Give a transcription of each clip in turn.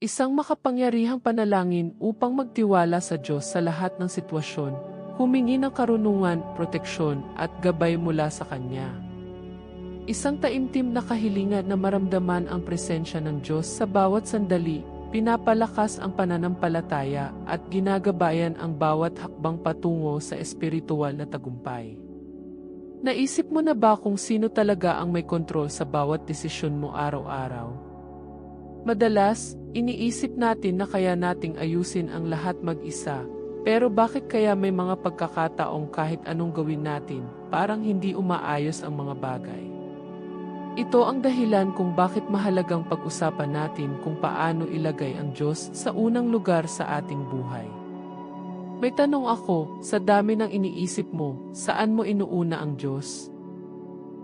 Isang makapangyarihang panalangin upang magtiwala sa Diyos sa lahat ng sitwasyon, humingi ng karunungan, proteksyon at gabay mula sa Kanya. Isang taimtim na kahilingan na maramdaman ang presensya ng Diyos sa bawat sandali, pinapalakas ang pananampalataya at ginagabayan ang bawat hakbang patungo sa espiritual na tagumpay. Naisip mo na ba kung sino talaga ang may kontrol sa bawat desisyon mo araw-araw? Madalas, iniisip natin na kaya nating ayusin ang lahat mag-isa, pero bakit kaya may mga pagkakataong kahit anong gawin natin, parang hindi umaayos ang mga bagay? Ito ang dahilan kung bakit mahalagang pag-usapan natin kung paano ilagay ang Diyos sa unang lugar sa ating buhay. May tanong ako, sa dami ng iniisip mo, saan mo inuuna ang Diyos?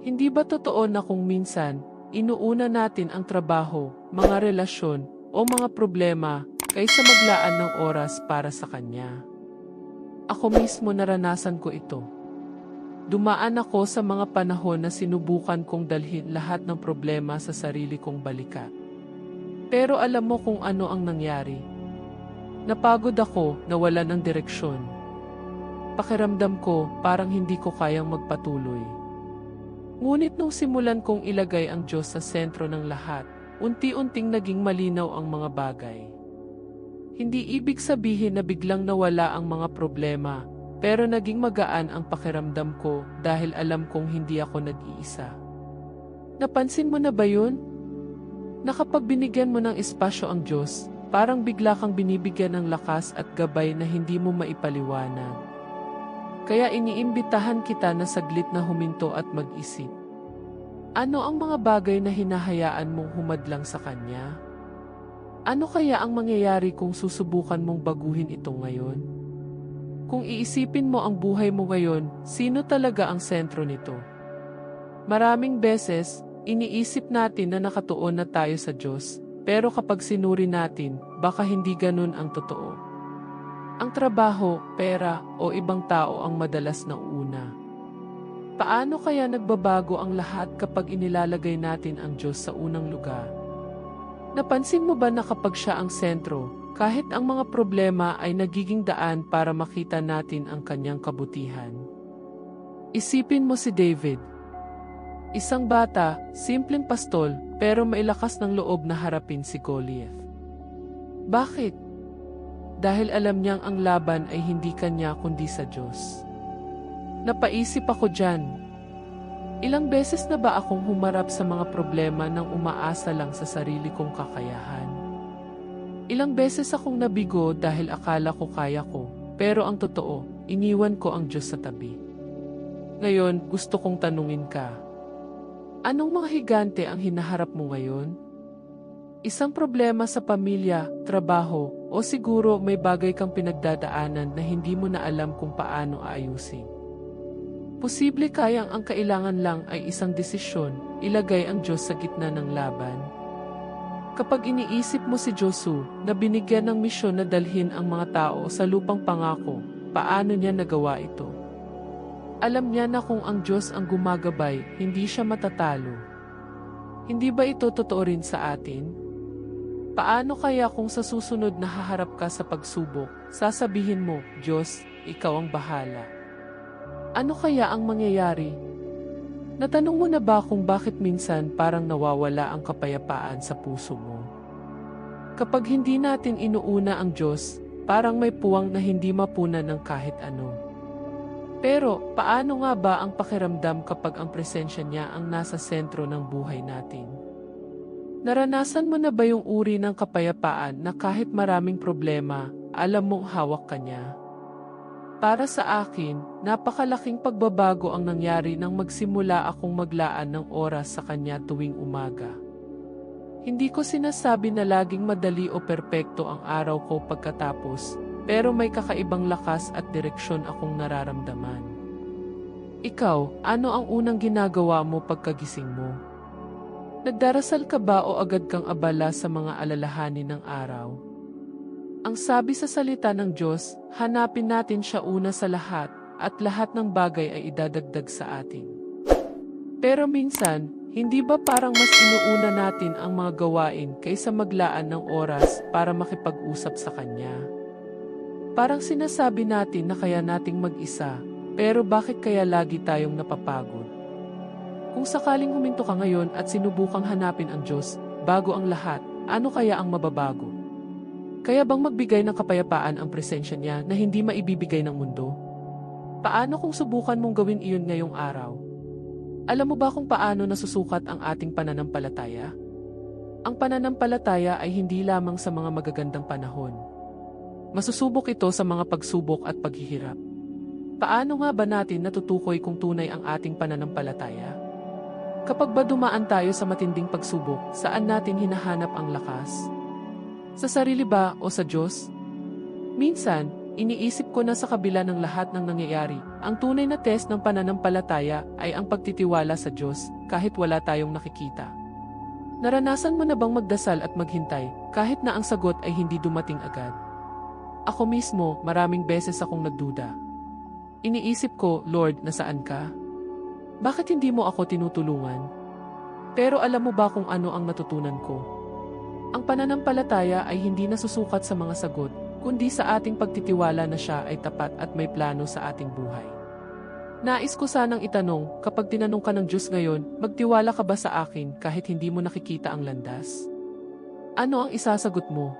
Hindi ba totoo na kung minsan, inuuna natin ang trabaho, mga relasyon, o mga problema kaysa maglaan ng oras para sa Kanya? Ako mismo naranasan ko ito. Dumaan ako sa mga panahon na sinubukan kong dalhin lahat ng problema sa sarili kong balikat. Pero alam mo kung ano ang nangyari. Napagod ako, nawala ng direksyon. Pakiramdam ko parang hindi ko kayang magpatuloy. Ngunit nung simulan kong ilagay ang Diyos sa sentro ng lahat, unti-unting naging malinaw ang mga bagay. Hindi ibig sabihin na biglang nawala ang mga problema, pero naging magaan ang pakiramdam ko dahil alam kong hindi ako nag-iisa. Napansin mo na ba yun? Na kapag binigyan mo ng espasyo ang Diyos, parang bigla kang binibigyan ng lakas at gabay na hindi mo maipaliwanag. Kaya iniimbitahan kita na saglit na huminto at mag-isip. Ano ang mga bagay na hinahayaan mong humadlang sa Kanya? Ano kaya ang mangyayari kung susubukan mong baguhin ito ngayon? Kung iisipin mo ang buhay mo ngayon, sino talaga ang sentro nito? Maraming beses, iniisip natin na nakatuon na tayo sa Diyos, pero kapag sinuri natin, baka hindi ganun ang totoo. Ang trabaho, pera, o ibang tao ang madalas na una. Paano kaya nagbabago ang lahat kapag inilalagay natin ang Diyos sa unang lugar? Napansin mo ba na kapag siya ang sentro, kahit ang mga problema ay nagiging daan para makita natin ang kanyang kabutihan. Isipin mo si David. Isang bata, simpleng pastol, pero may lakas ng loob na harapin si Goliath. Bakit? Dahil alam niyang ang laban ay hindi kanya kundi sa Diyos. Napaisip ako dyan. Ilang beses na ba akong humarap sa mga problema nang umaasa lang sa sarili kong kakayahan? Ilang beses akong nabigo dahil akala ko kaya ko, pero ang totoo, iniwan ko ang Diyos sa tabi. Ngayon, gusto kong tanungin ka. Anong mga higante ang hinaharap mo ngayon? Isang problema sa pamilya, trabaho, o siguro may bagay kang pinagdadaanan na hindi mo na alam kung paano aayusin. Posible kayang ang kailangan lang ay isang desisyon, ilagay ang Diyos sa gitna ng laban. Kapag iniisip mo si Josu na binigyan ng misyon na dalhin ang mga tao sa lupang pangako, paano niya nagawa ito? Alam niya na kung ang Diyos ang gumagabay, hindi siya matatalo. Hindi ba ito totoo rin sa atin? Paano kaya kung sa susunod na haharap ka sa pagsubok, sasabihin mo, Diyos, ikaw ang bahala? Ano kaya ang mangyayari Natanong mo na ba kung bakit minsan parang nawawala ang kapayapaan sa puso mo? Kapag hindi natin inuuna ang Diyos, parang may puwang na hindi mapunan ng kahit ano. Pero, paano nga ba ang pakiramdam kapag ang presensya niya ang nasa sentro ng buhay natin? Naranasan mo na ba yung uri ng kapayapaan na kahit maraming problema, alam mong hawak ka niya? Para sa akin, napakalaking pagbabago ang nangyari nang magsimula akong maglaan ng oras sa kanya tuwing umaga. Hindi ko sinasabi na laging madali o perpekto ang araw ko pagkatapos, pero may kakaibang lakas at direksyon akong nararamdaman. Ikaw, ano ang unang ginagawa mo pagkagising mo? Nagdarasal ka ba o agad kang abala sa mga alalahanin ng araw? Ang sabi sa salita ng Diyos, hanapin natin siya una sa lahat, at lahat ng bagay ay idadagdag sa atin. Pero minsan, Hindi ba parang mas inuuna natin ang mga gawain kaysa maglaan ng oras para makipag-usap sa Kanya? Parang sinasabi natin na kaya nating mag-isa, pero bakit kaya lagi tayong napapagod? Kung sakaling huminto ka ngayon at sinubukang hanapin ang Diyos bago ang lahat, ano kaya ang mababago? Kaya bang magbigay ng kapayapaan ang presensya niya na hindi maibibigay ng mundo? Paano kung subukan mong gawin iyon ngayong araw? Alam mo ba kung paano nasusukat ang ating pananampalataya? Ang pananampalataya ay hindi lamang sa mga magagandang panahon. Masusubok ito sa mga pagsubok at paghihirap. Paano nga ba natin natutukoy kung tunay ang ating pananampalataya? Kapag ba dumaan tayo sa matinding pagsubok, saan natin hinahanap ang lakas? Sa sarili ba o sa Diyos? Minsan, iniisip ko na sa kabila ng lahat ng nangyayari, ang tunay na test ng pananampalataya ay ang pagtitiwala sa Diyos kahit wala tayong nakikita. Naranasan mo na bang magdasal at maghintay kahit na ang sagot ay hindi dumating agad? Ako mismo, maraming beses akong nagduda. Iniisip ko, Lord, nasaan ka? Bakit hindi mo ako tinutulungan? Pero alam mo ba kung ano ang natutunan ko? Ang pananampalataya ay hindi nasusukat sa mga sagot, kundi sa ating pagtitiwala na siya ay tapat at may plano sa ating buhay. Nais ko sanang itanong, kapag tinanong ka ng Diyos ngayon, magtiwala ka ba sa akin kahit hindi mo nakikita ang landas? Ano ang isasagot mo?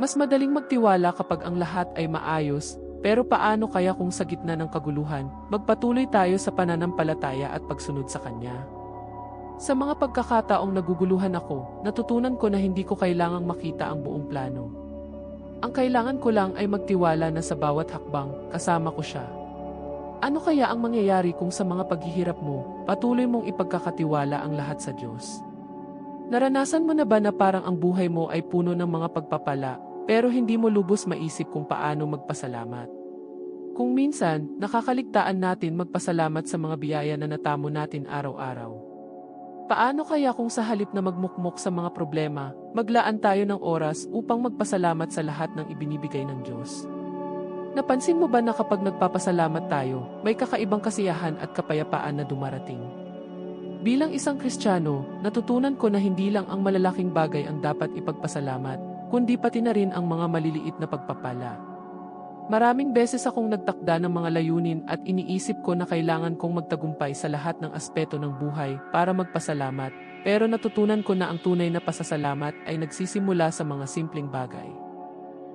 Mas madaling magtiwala kapag ang lahat ay maayos, pero paano kaya kung sa gitna ng kaguluhan, magpatuloy tayo sa pananampalataya at pagsunod sa Kanya? Sa mga pagkakataong naguguluhan ako, natutunan ko na hindi ko kailangang makita ang buong plano. Ang kailangan ko lang ay magtiwala na sa bawat hakbang, kasama ko siya. Ano kaya ang mangyayari kung sa mga paghihirap mo, patuloy mong ipagkakatiwala ang lahat sa Diyos? Naranasan mo na ba na parang ang buhay mo ay puno ng mga pagpapala, pero hindi mo lubos maisip kung paano magpasalamat? Kung minsan, nakakaligtaan natin magpasalamat sa mga biyaya na natamo natin araw-araw. Paano kaya kung sa halip na magmukmok sa mga problema, maglaan tayo ng oras upang magpasalamat sa lahat ng ibinibigay ng Diyos? Napansin mo ba na kapag nagpapasalamat tayo, may kakaibang kasiyahan at kapayapaan na dumarating? Bilang isang Kristiyano, natutunan ko na hindi lang ang malalaking bagay ang dapat ipagpasalamat, kundi pati na rin ang mga maliliit na pagpapala. Maraming beses akong nagtakda ng mga layunin at iniisip ko na kailangan kong magtagumpay sa lahat ng aspeto ng buhay para magpasalamat, pero natutunan ko na ang tunay na pasasalamat ay nagsisimula sa mga simpleng bagay.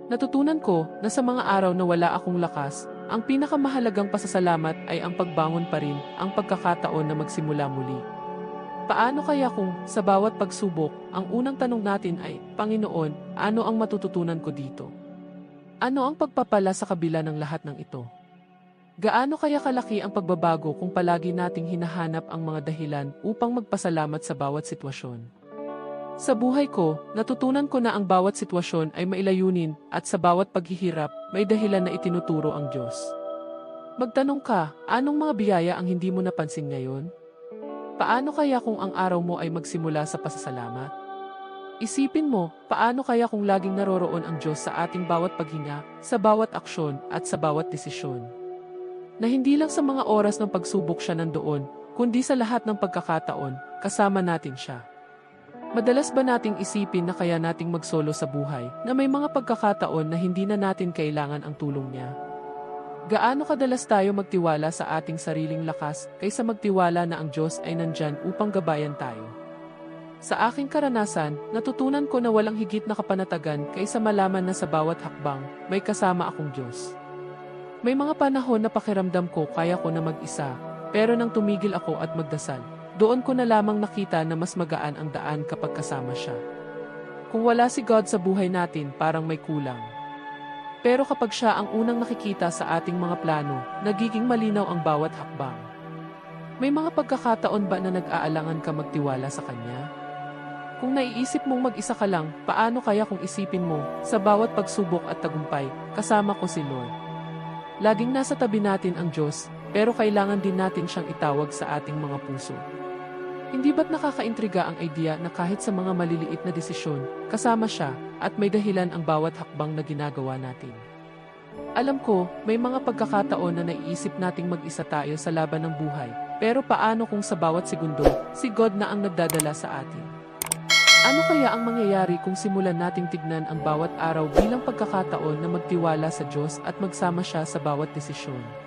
Natutunan ko na sa mga araw na wala akong lakas, ang pinakamahalagang pasasalamat ay ang pagbangon pa rin, ang pagkakataon na magsimula muli. Paano kaya kung, sa bawat pagsubok, ang unang tanong natin ay, Panginoon, ano ang matututunan ko dito? Ano ang pagpapala sa kabila ng lahat ng ito? Gaano kaya kalaki ang pagbabago kung palagi nating hinahanap ang mga dahilan upang magpasalamat sa bawat sitwasyon? Sa buhay ko, natutunan ko na ang bawat sitwasyon ay mailayunin at sa bawat paghihirap, may dahilan na itinuturo ang Diyos. Magtanong ka, anong mga biyaya ang hindi mo napansin ngayon? Paano kaya kung ang araw mo ay magsimula sa pasasalamat? Isipin mo, paano kaya kung laging naroroon ang Diyos sa ating bawat paghinga, sa bawat aksyon at sa bawat desisyon? Na hindi lang sa mga oras ng pagsubok siya nandoon, kundi sa lahat ng pagkakataon, kasama natin siya. Madalas ba nating isipin na kaya nating magsolo sa buhay na may mga pagkakataon na hindi na natin kailangan ang tulong niya? Gaano kadalas tayo magtiwala sa ating sariling lakas kaysa magtiwala na ang Diyos ay nandyan upang gabayan tayo? Sa aking karanasan, natutunan ko na walang higit na kapanatagan kaysa malaman na sa bawat hakbang, may kasama akong Diyos. May mga panahon na pakiramdam ko kaya ko na mag-isa, pero nang tumigil ako at magdasal, doon ko na lamang nakita na mas magaan ang daan kapag kasama siya. Kung wala si God sa buhay natin, parang may kulang. Pero kapag siya ang unang nakikita sa ating mga plano, nagiging malinaw ang bawat hakbang. May mga pagkakataon ba na nag-aalangan ka magtiwala sa Kanya? Kung naiisip mong mag-isa ka lang, paano kaya kung isipin mo, sa bawat pagsubok at tagumpay, kasama ko si Lord? Laging nasa tabi natin ang Diyos, pero kailangan din natin siyang itawag sa ating mga puso. Hindi ba't nakakaintriga ang idea na kahit sa mga maliliit na desisyon, kasama siya at may dahilan ang bawat hakbang na ginagawa natin? Alam ko, may mga pagkakataon na naiisip nating mag-isa tayo sa laban ng buhay, Pero paano kung sa bawat segundo, si God na ang nagdadala sa atin? Ano kaya ang mangyayari kung simulan nating tignan ang bawat araw bilang pagkakataon na magtiwala sa Diyos at magsama siya sa bawat desisyon?